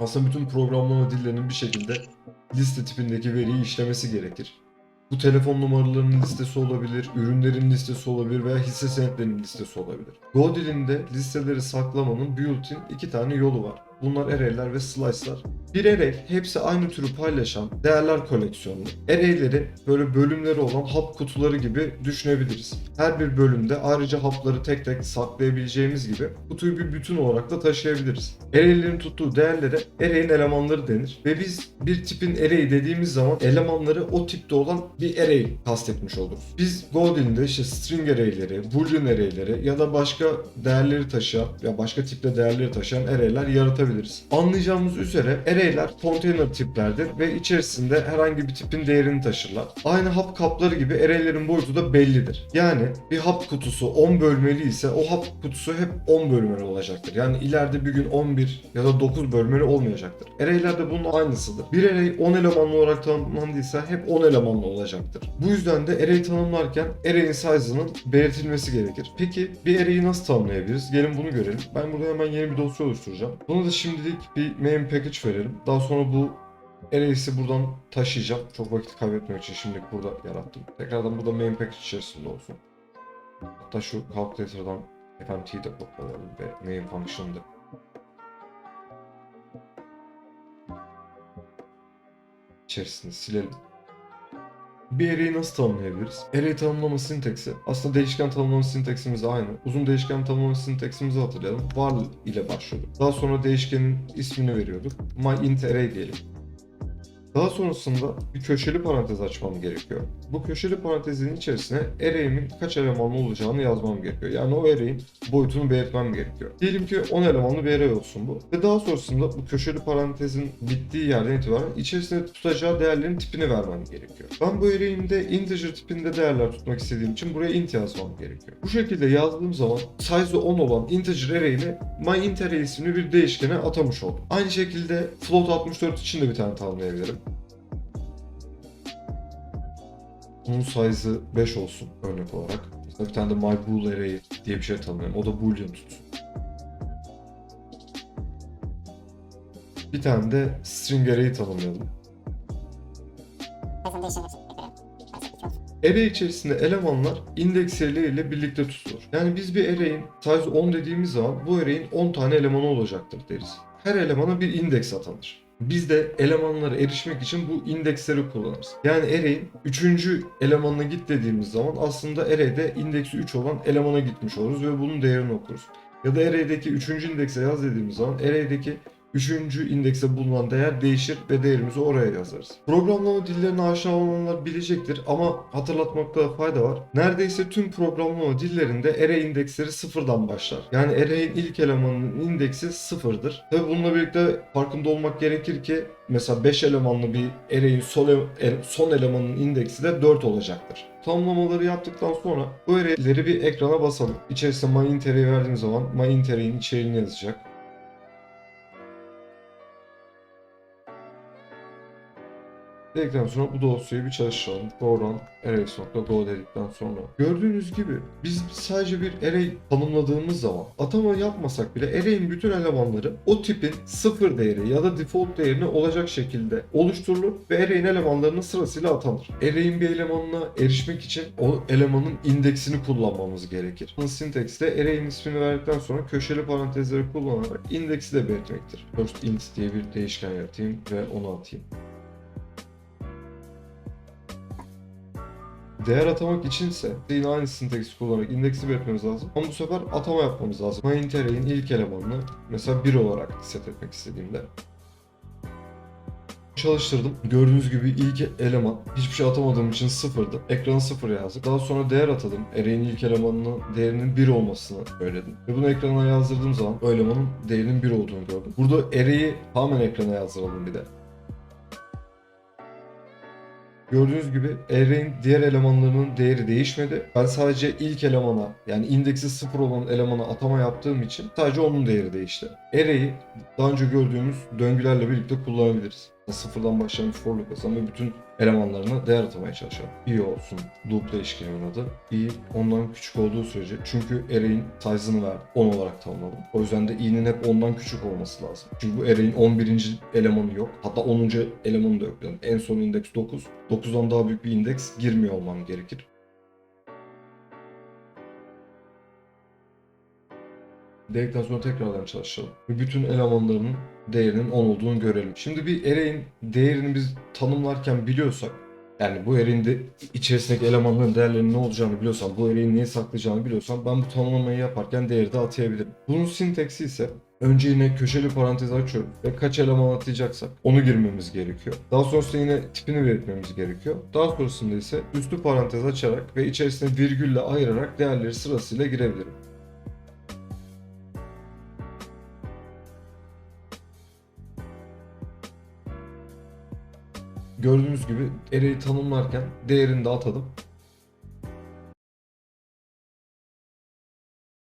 Aslında bütün programlama dillerinin bir şekilde liste tipindeki veriyi işlemesi gerekir. Bu telefon numaralarının listesi olabilir, ürünlerin listesi olabilir veya hisse senetlerinin listesi olabilir. Go dilinde listeleri saklamanın built-in iki tane yolu var. Bunlar array'ler ve slice'lar. Bir array hepsi aynı türü paylaşan değerler koleksiyonu. Array'leri böyle bölümleri olan hap kutuları gibi düşünebiliriz. Her bir bölümde ayrıca hapları tek tek saklayabileceğimiz gibi kutuyu bir bütün olarak da taşıyabiliriz. Array'lerin tuttuğu değerlere array'in elemanları denir ve biz bir tipin array dediğimiz zaman elemanları o tipte olan bir array kastetmiş oluruz. Biz Go işte string array'leri, boolean array'leri ya da başka değerleri taşıyan ya başka tipte değerleri taşıyan array'ler yaratabiliriz. Anlayacağımız üzere array'ler container tiplerdir ve içerisinde herhangi bir tipin değerini taşırlar. Aynı hap kapları gibi array'lerin boyutu da bellidir. Yani bir hap kutusu 10 bölmeli ise o hap kutusu hep 10 bölmeli olacaktır. Yani ileride bir gün 11 ya da 9 bölmeli olmayacaktır. Array'ler de bunun aynısıdır. Bir array 10 elemanlı olarak tanımlandıysa hep 10 elemanlı olacaktır. Bu yüzden de array tanımlarken array'in size'ının belirtilmesi gerekir. Peki bir array'i nasıl tanımlayabiliriz? Gelin bunu görelim. Ben burada hemen yeni bir dosya oluşturacağım. Buna da şimdilik bir main package verelim. Daha sonra bu array'si buradan taşıyacağım. Çok vakit kaybetmemek için şimdilik burada yarattım. Tekrardan bu da main package içerisinde olsun. Hatta şu calculator'dan FMT'yi de kopyalayalım ve main function'da içerisinde silelim. Bir array'i nasıl tanımlayabiliriz? Array tanımlama sintaksi. Aslında değişken tanımlama sintaksimiz aynı. Uzun değişken tanımlama sintaksimizi hatırlayalım. Var ile başlıyorduk. Daha sonra değişkenin ismini veriyorduk. My int array diyelim. Daha sonrasında bir köşeli parantez açmam gerekiyor. Bu köşeli parantezin içerisine array'imin kaç elemanlı olacağını yazmam gerekiyor. Yani o array'in boyutunu belirtmem gerekiyor. Diyelim ki 10 elemanlı bir array olsun bu. Ve daha sonrasında bu köşeli parantezin bittiği yerden itibaren içerisine tutacağı değerlerin tipini vermem gerekiyor. Ben bu array'imde integer tipinde değerler tutmak istediğim için buraya int yazmam gerekiyor. Bu şekilde yazdığım zaman size'ı 10 olan integer array'ini myIntArray isimli bir değişkene atamış oldum. Aynı şekilde float 64 için de bir tane tanımlayabilirim. Bunun size'ı 5 olsun örnek olarak. Mesela bir tane de myBool array diye bir şey tanımlayalım. O da boolean tutsun. Bir tane de string array tanımlayalım. Olsun. Array içerisinde elemanlar indeksiyeleriyle birlikte tutulur. Yani biz bir array'in size 10 dediğimiz zaman bu array'in 10 tane elemanı olacaktır deriz. Her elemana bir indeks atanır. Biz de elemanlara erişmek için bu indeksleri kullanırız. Yani array'in 3. elemanına git dediğimiz zaman aslında array'de indeksi 3 olan elemana gitmiş oluruz ve bunun değerini okuruz. Ya da array'deki 3. indekse yaz dediğimiz zaman array'deki Üçüncü indekse bulunan değer değişir ve değerimizi oraya yazarız. Programlama dillerine aşina olanlar bilecektir ama hatırlatmakta fayda var. Neredeyse tüm programlama dillerinde array indeksleri sıfırdan başlar. Yani array'in ilk elemanının indeksi sıfırdır. Tabi bununla birlikte farkında olmak gerekir ki mesela 5 elemanlı bir array'in son, ele- son elemanının indeksi de 4 olacaktır. Tamlamaları yaptıktan sonra bu array'leri bir ekrana basalım. İçerisine myIntArray verdiğim zaman myIntArray'in içeriğini yazacak. Dedikten sonra bu dosyayı bir çalıştıralım. Doğrudan arrays.go dedikten sonra. Gördüğünüz gibi biz sadece bir array tanımladığımız zaman atama yapmasak bile array'in bütün elemanları o tipin sıfır değeri ya da default değerine olacak şekilde oluşturulur ve array'in elemanlarının sırasıyla atanır. Array'in bir elemanına erişmek için o elemanın indeksini kullanmamız gerekir. Syntax'te array'in ismini verdikten sonra köşeli parantezleri kullanarak indeksi de belirtmektir. First int diye bir değişken yaratayım ve onu atayım. Değer atamak içinse yine aynı sintaksi kullanarak indeksi belirtmemiz lazım. Ama bu sefer atama yapmamız lazım. MyIntArray'in ilk elemanını mesela 1 olarak set etmek istediğimde çalıştırdım. Gördüğünüz gibi ilk eleman hiçbir şey atamadığım için sıfırdı. Ekrana sıfır yazdık. Daha sonra değer atadım. Array'in ilk elemanının değerinin 1 olmasını söyledim. Ve bunu ekrana yazdırdığım zaman o elemanın değerinin 1 olduğunu gördüm. Burada array'i tamamen ekrana yazdıralım bir de. Gördüğünüz gibi array'in diğer elemanlarının değeri değişmedi. Ben sadece ilk elemana yani indeksi sıfır olan elemana atama yaptığım için sadece onun değeri değişti. Array'i daha önce gördüğümüz döngülerle birlikte kullanabiliriz. Sıfırdan başlayan bir for loop yazalım ve bütün elemanlarına değer atamaya çalışalım. i olsun loop değişkenimin adı. i ondan küçük olduğu sürece çünkü array'in size'ını ver 10 olarak tanımladım. O yüzden de i'nin hep ondan küçük olması lazım. Çünkü bu array'in 11. elemanı yok. Hatta 10. elemanı da yok. Yani en son indeks 9. 9'dan daha büyük bir indeks girmiyor olmam gerekir. Dedikten sonra tekrardan çalışalım. Bütün elemanlarının değerinin 10 olduğunu görelim. Şimdi bir array'in değerini biz tanımlarken biliyorsak yani bu array'in de içerisindeki elemanların değerlerinin ne olacağını biliyorsam, bu array'in neyi saklayacağını biliyorsam ben bu tanımlamayı yaparken değeri de atayabilirim. Bunun sintaksi ise önce yine köşeli parantez açıyorum ve kaç eleman atayacaksak onu girmemiz gerekiyor. Daha sonrasında yine tipini belirtmemiz gerekiyor. Daha sonrasında ise üstü parantez açarak ve içerisine virgülle ayırarak değerleri sırasıyla girebilirim. Gördüğünüz gibi array'i tanımlarken değerini de atadım.